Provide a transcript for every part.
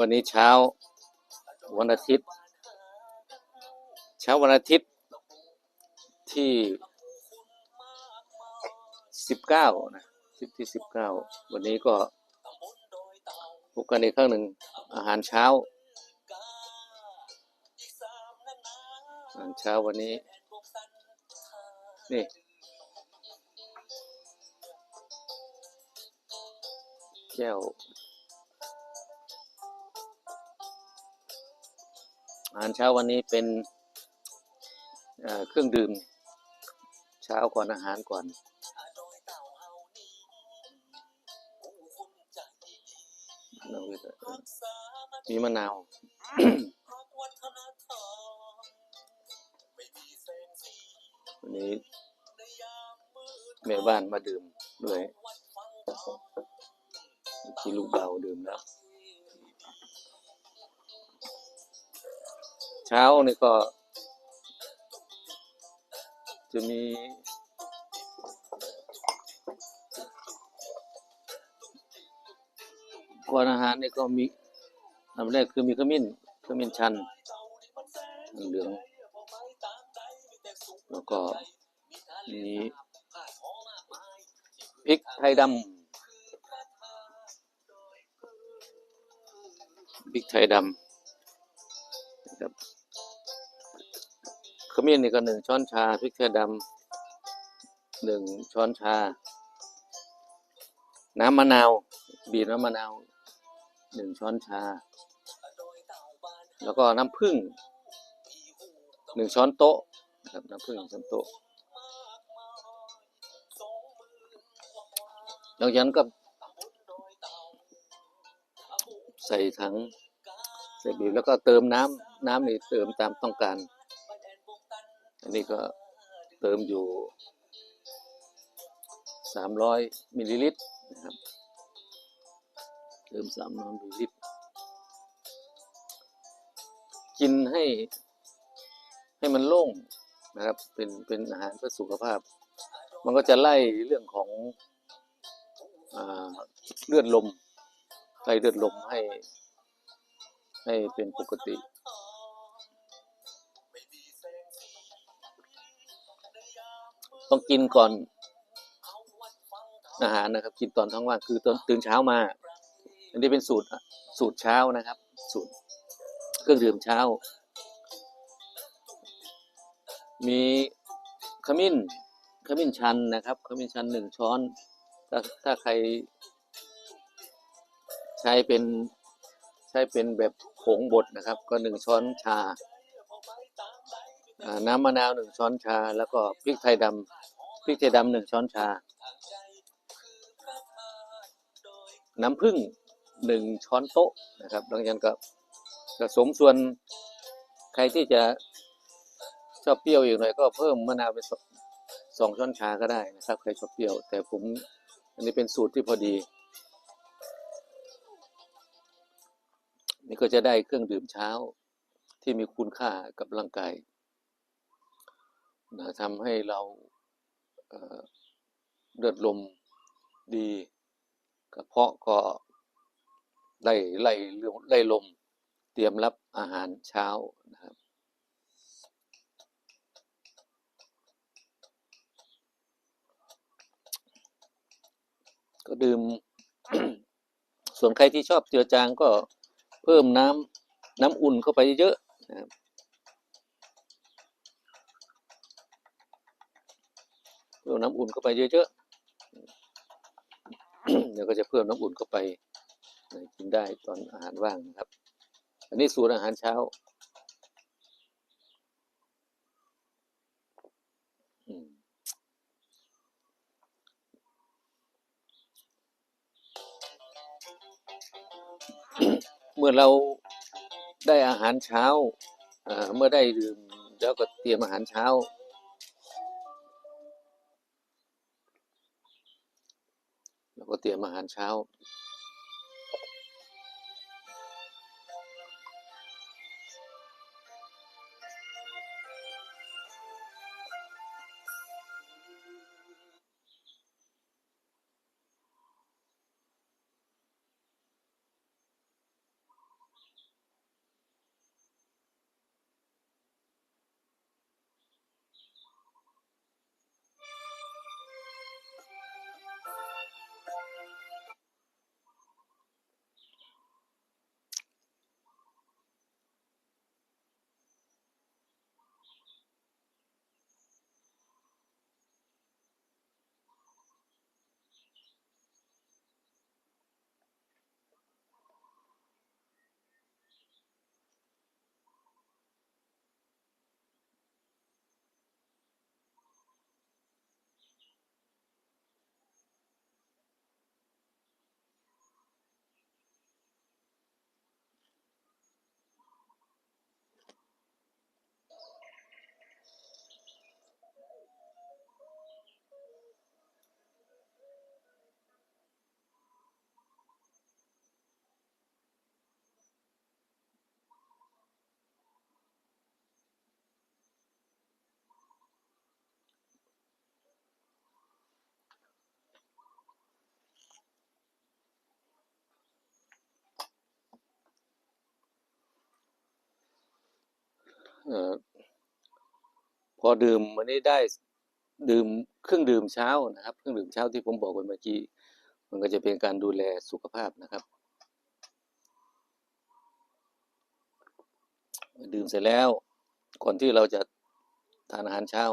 วันนี้เช้าวันอาทิตย์ เช้าวันอาทิตย์ที่สิบเก้านะสิบที่สิบเก้าวันนี้ก็พบกันอีกครั้งหนึ่งอาหารเช้า อาหารเช้าวันนี้ นี่แก้ว อาหารเช้าวันนี้เป็นเเครื่องดื่ม เช้าก่อนอาหารก่อน มีมะนาววันนี้แม่บ้านมาดื่มด้วยที่ลูกเบาดื่มแล้ว เช้านี่ก็ จะมีก่อนอาหารนี่ก็มีอันแรกคือมีขมิ้นขมิ้นชันเหลือง แล้วก็มีพริกไทยดำพริกไทยดำนะครับ ขมิ้นนี่ก็หนึ่งช้อนชาพริกไทยดำหนึ่งช้อนชา น้ำมะนาว บีบน้ำมะนาวหนึ่งช้อนชา แล้วก็น้ำผึ้งหนึ่งช้อนโต๊ะนะครับน้ำผึ้งหนึ่งช้อนโต๊ะหลังจากนั้นก็ ใส่ถังใส่บีบแล้วก็เติมน้ำน้ำนี่เติมตามต้องการ อันนี้ก็เติมอยู่สามร้อยมิลลิลิตรนะครับ เติมสามร้อยมิลลิลิตร กินให้ให้มันโล่งนะครับ เป็นเป็นอาหารเพื่อสุขภาพ มันก็จะไล่เรื่องของอเลือดลมไล่เลือดลมให้ให้เป็นปกติ ต้องกินก่อนอาหารนะครับ กินตอนท้องว่างคือตอนตื่นเช้ามา อันนี้เป็นสูตรสูตรเช้านะครับ สูตรเครื่องดื่มเช้า มีขมิ้นขมิ้นชันนะครับขมิ้นชันหนึ่งช้อน ถ้าถ้าใคร ใช้เป็นใช้เป็นแบบผงบดนะครับ ก็หนึ่งช้อนชาอ่า น้ำมะนาวหนึ่งช้อนชา แล้วก็พริกไทยดำพริกไทยดำหนึ่งช้อนชา น้ำผึ้งหนึ่งช้อนโต๊ะนะครับหลังจากนั้นก็ผสมส่วนใครที่จะชอบเปรี้ยวอีกหน่อยก็เพิ่มมะนาวไปสองช้อนชาก็ได้นะครับใครชอบเปรี้ยว แต่ผมอันนี้เป็นสูตรที่พอดี นี่ก็จะได้เครื่องดื่มเช้าที่มีคุณค่ากับร่างกาย นะทำให้เราเอ่อเลือดลมดีกระเพาะก็ไล่ไล่ไล่ลม เตรียมรับอาหารเช้านะครับ ก็ดื่ม ส่วนใครที่ชอบเจือจางก็เพิ่มน้ำน้ำอุ่นเข้าไปเยอะนะครับ เพิ่มน้ำอุ่นเข้าไปเยอะๆเดี๋ยวก็จะเพิ่มน้ำอุ่นเข้าไปกินได้ตอนอาหารว่างนะครับ อันนี้สูตรอาหารเช้าเมื่อเราได้อาหารเช้าอ่าเมื่อได้ดื่มแล้วก็เตรียมอาหารเช้า ก็เตรียมอาหารเช้า พอดื่มวันนี้ได้ดื่มเครื่องดื่มเช้านะครับ เครื่องดื่มเช้าที่ผมบอกไปเมื่อกี้ มันก็จะเป็นการดูแลสุขภาพนะครับ ดื่มเสร็จแล้วก่อนที่เราจะทานอาหารเช้า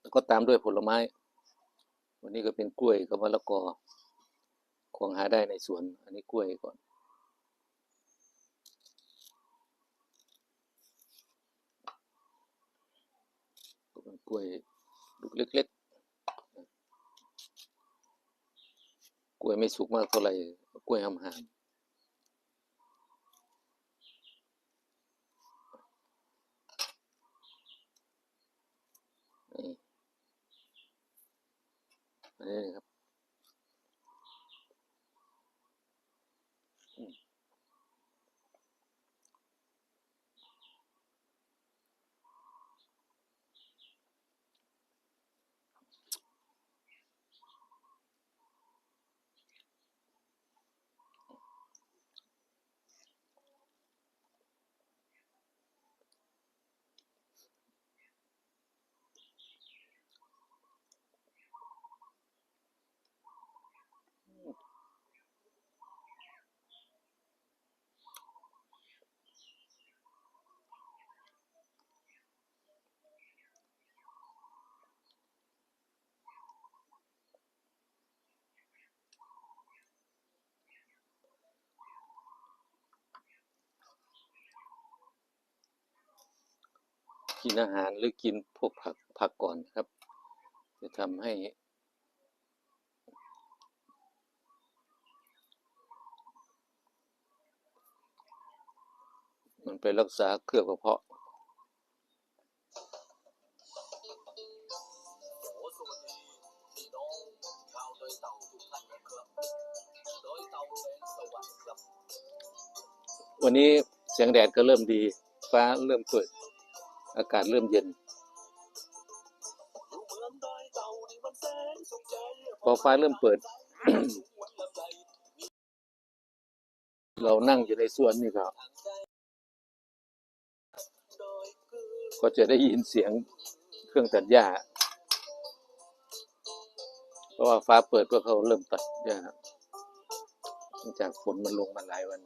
แล้วก็ตามด้วยผลไม้ วันนี้ก็เป็นกล้วยกับมะละกอของหาได้ในสวน อันนี้กล้วยก่อน กล้วยลูกเล็กๆ กล้วยไม่สุกมากเท่าไหร่กล้วยหำหามนี่อันนี้นะครับ กินอาหารหรือกินพวกผักผักก่อนครับ จะทำให้มันไปรักษาเคลือบกระเพาะวัสดีพี่น้เต่าทุกท่านนะครับดอยเต่าแสงสว่างครับวันนี้แสงแดดก็เริ่มดี ฟ้าเริ่มเปิด อากาศเริ่มเย็นอยู่เมืองดอยเต่านี่มันแสนสุขใจพอฟ้าเริ่มเปิด เรานั่งอยู่ในสวนนี่ก็ทางใจดอยคือก็จะได้ยินเสียงเครื่องตัดหญ้า เพราะว่าฟ้าเปิดก็เขาเริ่มตัดหญ้าจากฝนมันลงมาหลายวัน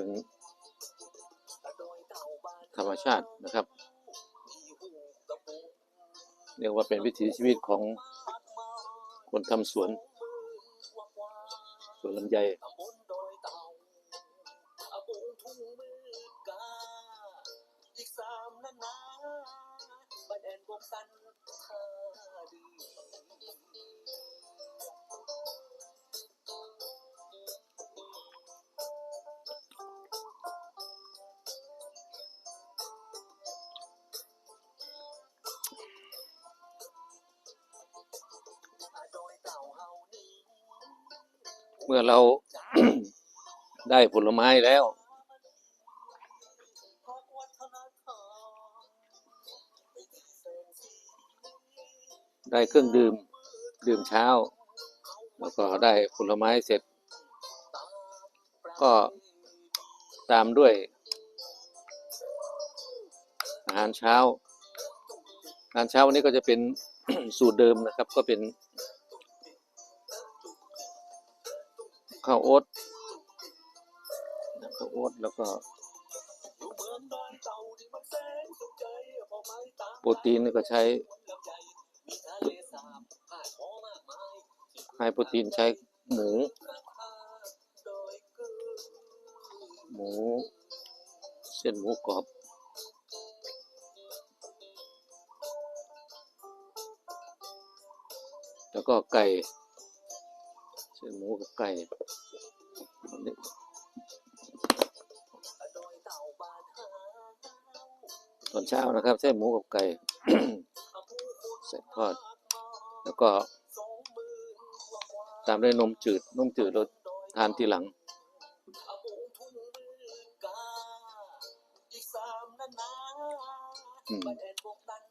ก็เป็นดอยเต่าบ้านธรรมชาตินะครับ เรียกว่าเป็นวิถีชีวิตของคนทำสวน สวนลำไย มื่อเรา ได้ผลไม้แล้ว ได้เครื่องดื่ม ดื่มเช้า แล้วก็ได้ผลไม้เสร็จ ก็ตามด้วย อาหารเช้าอาหารเช้าวันนี้ก็จะเป็นสูตรเดิมนะครับ ก็เป็น ข้าวโอ๊ตข้าวโอ๊ตแล้วก็โปรตีนก็ใช้ให้โปรตีนใช้หมู หมู เส้นหมูกรอบแล้วก็ไก่ เส้นหมูกับไก่อันนี้โดยเต่าบานหาตอนเช้านะครับเส้นหมูกับไก่อาผู้คนใส่ทอด แล้วก็ ตามด้วยนมจืดนมจืดเราทานทีหลังอาปูทุ่งมื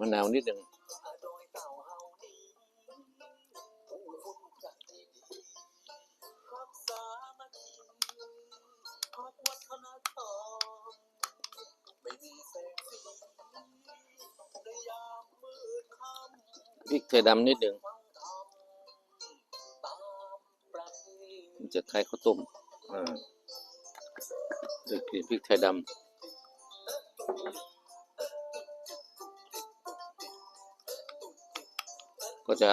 มะนาวนิดหนึ่งพริกไทยดำนิดหนึ่งฟังธรรมตามประเพณีมันจะคล้ายข้าวต้มอ่าเดี๋ยวกินพริกไทยดำ ก็จะ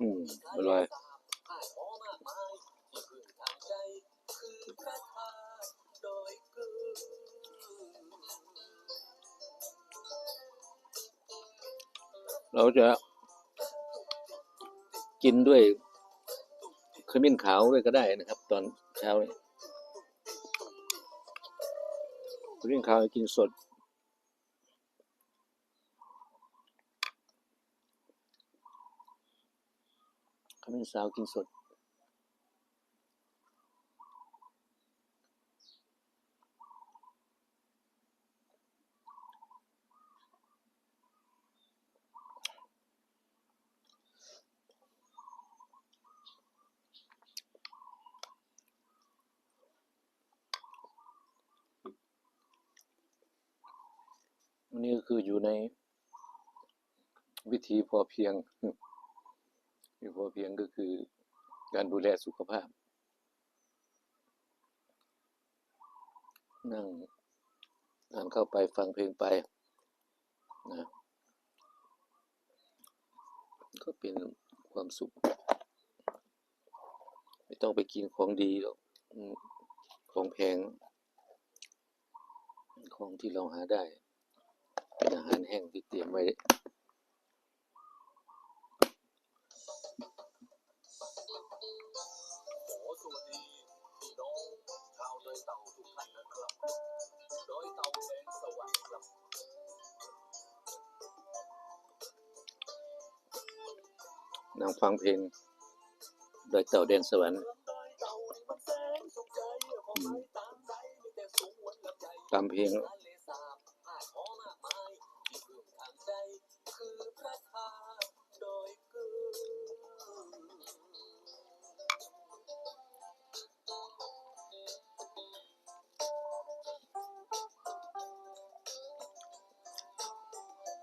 อืมอไม่ไร่อยเราจะกินด้วย ขมิ้นขาวด้วยก็ได้นะครับ ตอนเช้าเนี่ยขมิ้นขาวกินสดขมิ้นสาวกินสด อันนี้ก็คืออยู่ใน วิธีพอเพียงวิธีพอเพียงก็คือการดูแลสุขภาพ นั่งทานเข้าไปฟังเพลงไปนะก็เป็นความสุข ไม่ต้องไปกินของดีหรอกของแพง ของที่เราหาได้ เป็นอาหารแห้งที่เตรียมไว้ ดอยเต่าแสงสว่างครับนั่งฟังเพลงโดยเต่าเดนสวรรค์เมืองดอยเต่านี่มันแสน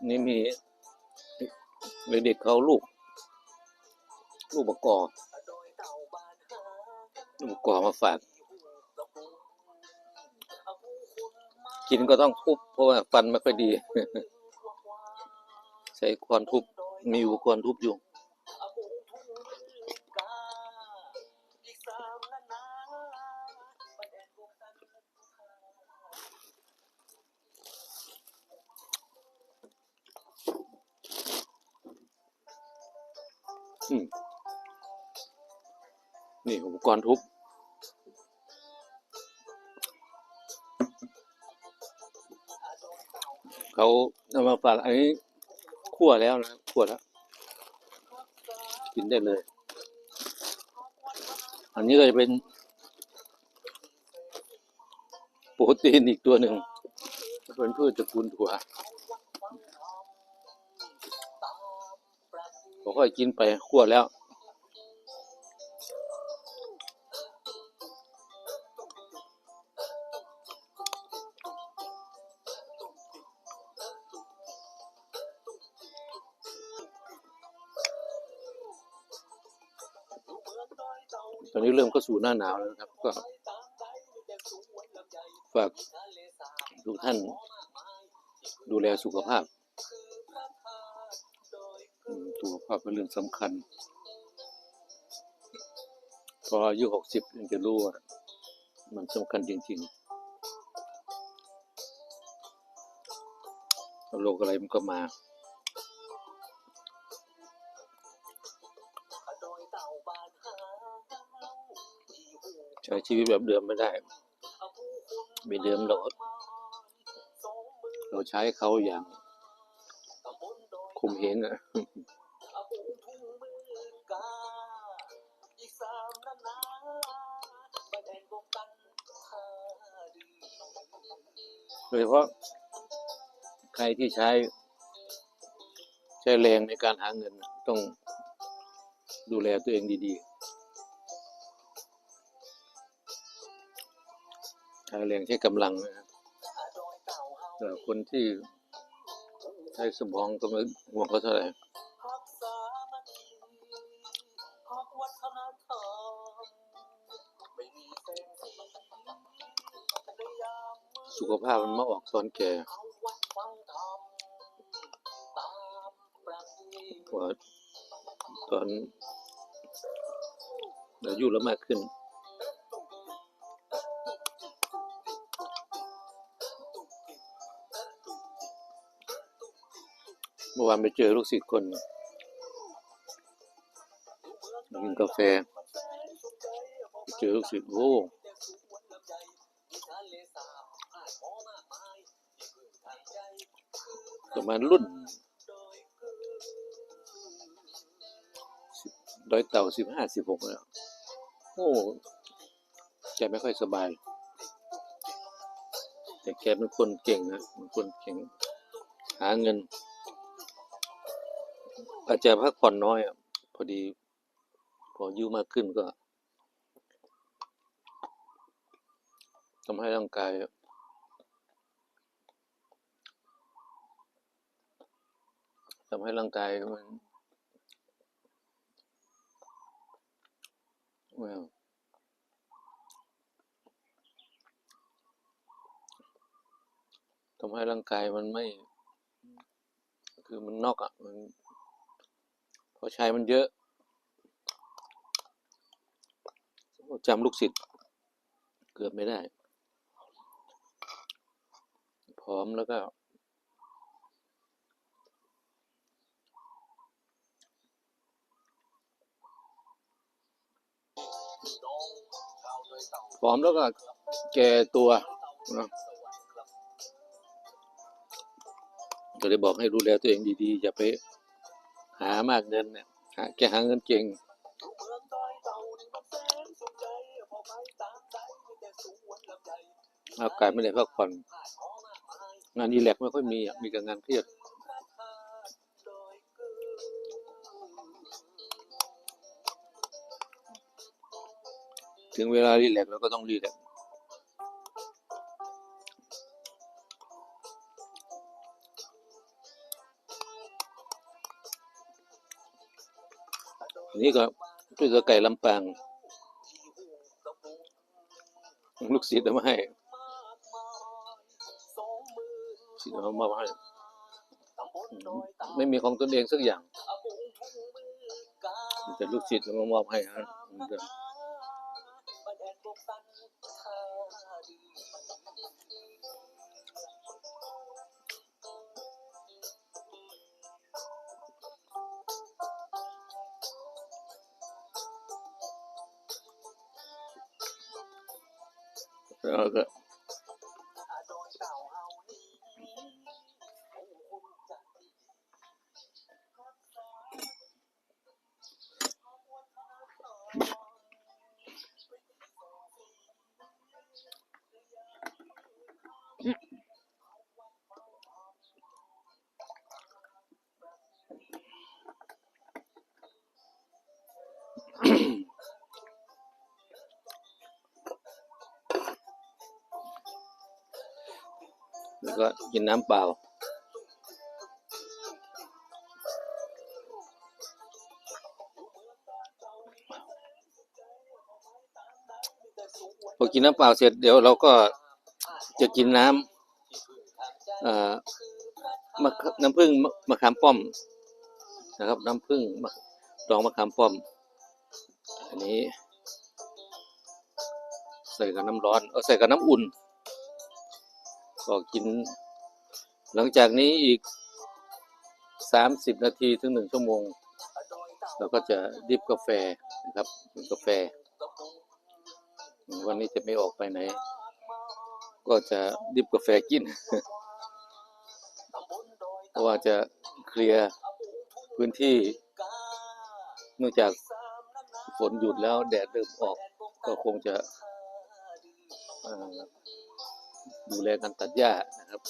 นี่มีเด็กๆเขาลูก ลูกประกอบลูกประกอบมาฝาก กินก็ต้องทุบเพราะว่าฟันไม่ค่อยดี ใช้ควานทุบมีอุปกรณ์ทุบอยู่ นี่อุปกรณ์ทุบเขาเอามาฝากอันนี้คั่วแล้วนะคั่วแล้ว กินได้เลย อันนี้ก็จะเป็นโปรตีนอีกตัวหนึ่งเป็นพืชตระกูลถั่วค่อยกินไปคั่วแล้ว นี้เริ่มเข้าสู่หน้าหนาวแล้วนะครับ ก็ฝากทุกท่านดูแลสุขภาพสุขภาพเป็นเรื่องสำคัญ พออายุหกสิบถึงจะรู้ว่ามันสำคัญจริงๆโรคอะไรมันก็มา ชีวิตแบบเดิมไม่ได้ไม่เดิมเราเราใช้เขาอย่างคุมเห็นอะโดยเฉพาะใครที่ใช้ ใช้แรงในการหาเงินต้องดูแลตัวเองดี ๆ แรงใช้กำลังนะครับแต่คนที่ใช้สมองก็ไม่ห่วงเขาเท่าไหร่สุขภาพมันมาออกตอนแก่ว่าตอนอายุแล้วมากขึ้น มื่อวานไปเจอลูกศิษย์คนกินกาแฟไปเจอลูกศิษย์โอ้ประมาณรุ่นร้อยเต่าสิบห้าสิบหกแล้วโอ้แกไม่ค่อยสบาย แต่แกเป็นคนเก่งนะเป็นคนเก่ง หาเงิน อาจจะพักผ่อนน้อยอะพอดี พออายุมากขึ้นก็ทำให้ร่างกายทำให้ร่างกายมันว้าวทำให้ร่างกายมันไม่ คือมันนอกอะ มัน พอใช้มันเยอะจำลูกศิษย์เกือบไม่ได้ พร้อมแล้วก็ พร้อมแล้วก็แก่ตัวนะก็เลยบอกให้ดูแลตัวเองดี ๆ อย่าไป หามากเงินเนี่ยหาแกหาเงินเก่งอากาศไม่ได้พักผ่อนงานอีแลกไม่ค่อยมีมีแต่งานเครียดถึงเวลารีแลกซ์เราก็ต้องรีแลก นี้ก็ด้วยเสือไก่ลำปาง ลูกศิษย์เอามาให้ศิษย์เอามาให้ ไม่มีของตนเองสักอย่าง แต่ลูกศิษย์เอามามอบให้ฮะ อื ก็กินน้ำเปล่า พอกินน้ำเปล่าเสร็จเดี๋ยวเราก็จะกินน้ำน้ำผึ้งมะขามป้อมนะครับ น้ำผึ้งดองมะขามป้อม อันนี้ ใส่กับน้ำร้อน เอาใส่กับน้ำอุ่น ก็กิน หลังจากนี้อีกสามสิบนาทีถึงหนึ่งชั่วโมง เราก็จะดิบกาแฟนะครับกินกาแฟ วันนี้จะไม่ออกไปไหน ก็จะดิบกาแฟกิน เพราะว่าจะเคลียร์พื้นที่เนื่องจากฝนหยุดแล้วแดดเริ่มออก ก็คงจะ ดูแลการตัดหญ้านะครับ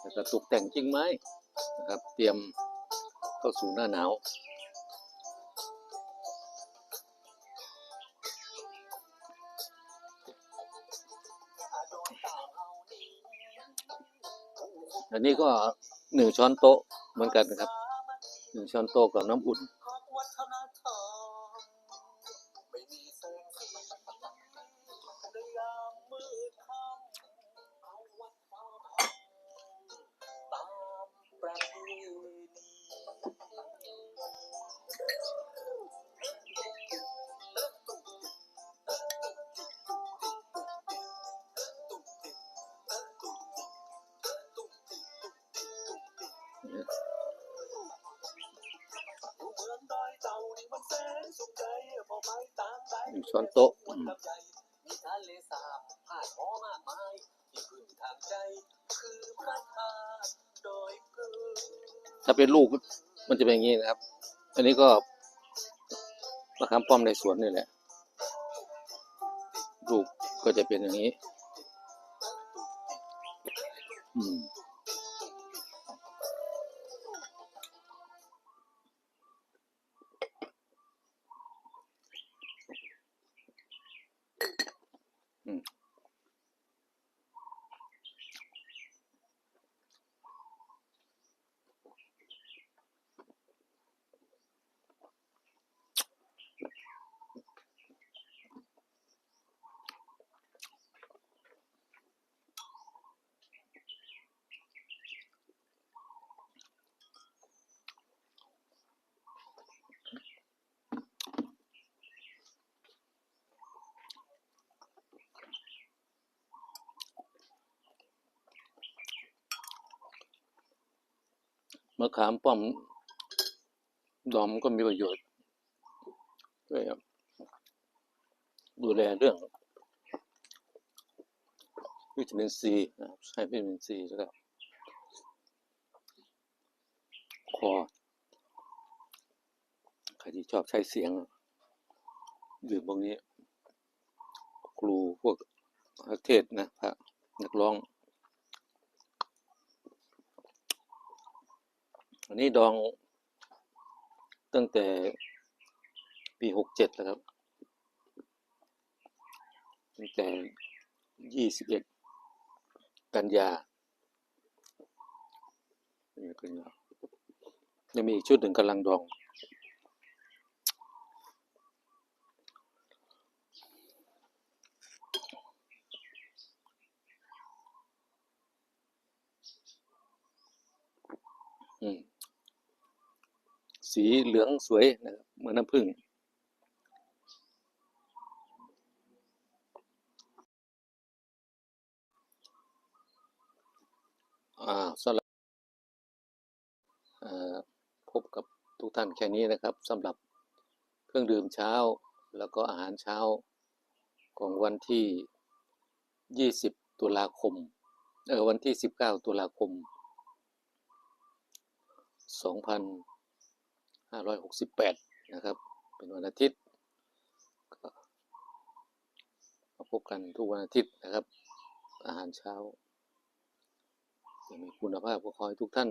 แล้วก็ตกแต่งกิ่งไม้นะครับ เตรียมเข้าสู่หน้าหนาวอันนี้ก็หนึ่งช้อนโต๊ะเหมือนกันนะครับหนึ่งช้อนโต๊ะกับน้ำอุ่น ยพึ่งถ้าเป็นลูกมันจะเป็นอย่างนี้นะครับ อันนี้ก็มะขามป้อมในสวนนี่แหละ ลูกก็จะเป็นอย่างนี้ อืม มะขามป้อม ดอมก็มีประโยชน์ด้วยครับดูแลเรื่องวิตามินซีนะครับใช้วิตามินซีแล้วก็คอใครที่ชอบใช้เสียง ดื่มพวกนี้ ครูพวกเทศนะพระนักร้อง นนี้ดองตั้งแต่ปีหกเจ็ดแล้วครับ ตั้งแต่ยี่สิบเอ็ดกันยากันยายังมีอีกชุดหนึ่งกำลังดอง อืม สีเหลืองสวยนะครับเหมือนน้ำผึ้งอ่าสำหรับอ่อพบกับทุกท่านแค่นี้นะครับสำหรับเครื่องดื่มเช้าแล้วก็อาหารเช้าของวันที่ 20 ตุลาคม เออ วันที่ 19 ตุลาคม 2568 นะครับ เป็นวันอาทิตย์มาพบกันทุกวันอาทิตย์นะครับ อาหารเช้าจะมีคุณภาพก็ขอให้ทุกท่าน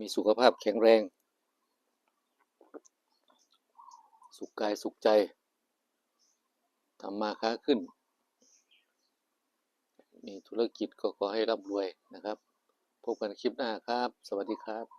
มีสุขภาพแข็งแรง สุขกายสุขใจทำมาค้าขึ้น มีธุรกิจก็ขอให้ร่ำรวยนะครับ พบกันคลิปหน้าครับ สวัสดีครับ